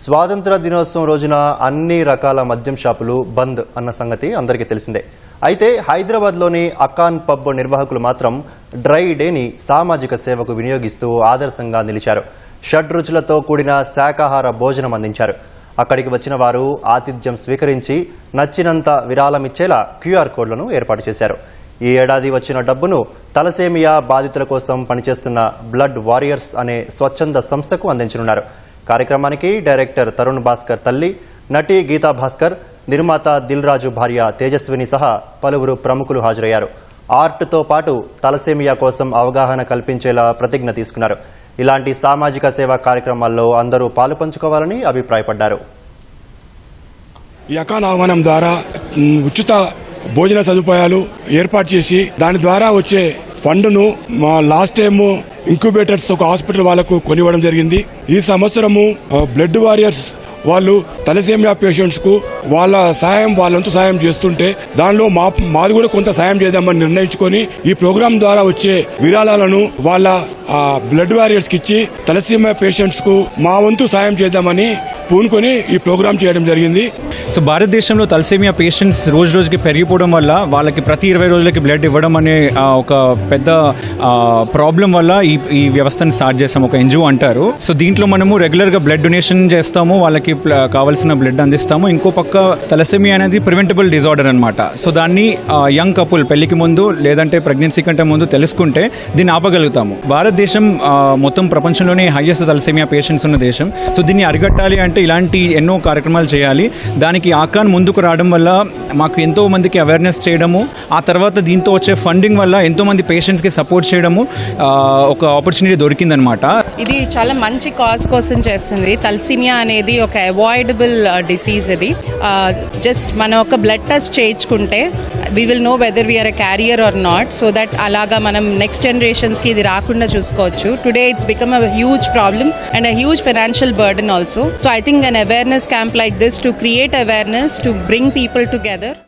స్వాతంత్ర దినోత్సవం రోజున అన్ని రకాల మద్యం షాపులు బంద్ అన్న సంగతి అందరికీ తెలిసిందే. అయితే హైదరాబాద్లోని అకాన్ పబ్ నిర్వాహకులు మాత్రం డ్రై డేని సామాజిక సేవకు వినియోగిస్తూ ఆదర్శంగా నిలిచారు. షడ్ రుచులతో కూడిన శాకాహార భోజనం అందించారు. అక్కడికి వచ్చిన వారు ఆతిథ్యం స్వీకరించి నచ్చినంత విరాళమిచ్చేలా క్యూఆర్ కోడ్లను ఏర్పాటు చేశారు. ఈ ఏడాది వచ్చిన డబ్బును తలసేమియా బాధితుల కోసం పనిచేస్తున్న బ్లడ్ వారియర్స్ అనే స్వచ్ఛంద సంస్థకు అందించనున్నారు. కార్యక్రమానికి డైరెక్టర్ తరుణ్ భాస్కర్ తల్లి నటి గీతా భాస్కర్ నిర్మాత దిల్ రాజు భార్య తేజస్విని సహా పలువురు ప్రముఖులు హాజరయ్యారు. ఆర్ట్తో పాటు తలసేమియా కోసం అవగాహన కల్పించేలా ప్రతిజ్ఞ తీసుకున్నారు. ఇలాంటి సామాజిక సేవా కార్యక్రమాల్లో అందరూ పాలు పంచుకోవాలని అభిప్రాయపడ్డారు. ఈ అకాల ఆహ్వానం ద్వారా ఉచిత భోజన సదుపాయాలు ఏర్పాటు చేసి దాని ద్వారా వచ్చే ఫండ్ను మా లాస్ట్ టైము ఇంక్యుబేటర్స్ ఒక హాస్పిటల్ వాళ్ళకు కొనివ్వడం జరిగింది. ఈ సంవత్సరము బ్లడ్ వారియర్స్ వాళ్ళు తలసేమియా పేషెంట్స్కు వాళ్ళ సాయం వాళ్ళంతు సాయం చేస్తుంటే దానిలో మా మాది కూడా కొంత సాయం చేద్దామని నిర్ణయించుకొని ఈ ప్రోగ్రాం ద్వారా వచ్చే విరాళాలను వాళ్ళ బ్లడ్ వారియర్స్కి ఇచ్చి తలసేమియా పేషెంట్స్కు మా వంతు సాయం చేద్దామని పూనుకొని ఈ ప్రోగ్రాం చేయడం జరిగింది. సో భారతదేశంలో తలసేమియా పేషెంట్స్ రోజు రోజుకి పెరిగిపోవడం వల్ల వాళ్ళకి ప్రతి ఇరవై రోజులకి బ్లడ్ ఇవ్వడం అనే ఒక పెద్ద ప్రాబ్లం వల్ల ఈ ఈ వ్యవస్థను స్టార్ట్ చేస్తాం ఒక ఎన్జిఓ అంటారు. సో దీంట్లో మనము రెగ్యులర్గా బ్లడ్ డొనేషన్ చేస్తాము వాళ్ళకి కావాల్సిన బ్లడ్ అందిస్తాము. ఇంకో పక్క తలసేమియా అనేది ప్రివెంటబుల్ డిజార్డర్ అనమాట సో దాన్ని యంగ్ కపుల్ పెళ్ళికి ముందు లేదంటే ప్రెగ్నెన్సీ కంటే ముందు తెలుసుకుంటే దీన్ని ఆపగలుగుతాము. భారతదేశం మొత్తం ప్రపంచంలోనే హైయెస్ట్ తలసేమియా పేషెంట్స్ ఉన్న దేశం. సో దీన్ని అరికట్టాలి అంటే ఇలాంటి ఎన్నో కార్యక్రమాలు చేయాలి. దాని దానికి ఆకాన్ ముందుకు రావడం వల్ల మాకు ఎంతో మందికి అవేర్నెస్ చేయడము ఆ తర్వాత దీంతో వచ్చే ఫండింగ్ వల్ల ఎంతో మంది పేషెంట్స్కి సపోర్ట్ చేయడము ఒక ఆపర్చునిటీ దొరికిందనమాట ఇది చాలా మంచి కాజ్ కోసం చేస్తుంది. తల్సిమియా అనేది ఒక అవాయిడబుల్ డిసీజ్ ఇది. జస్ట్ మనం ఒక బ్లడ్ టెస్ట్ చేయించుకుంటే we will know whether we are a carrier or not so that అలాగా మనం నెక్స్ట్ జనరేషన్స్కి ఇది రాకుండా చూసుకోవచ్చు. Today it's become a huge problem and a huge financial burden also so I think an awareness camp like this to create awareness to bring people together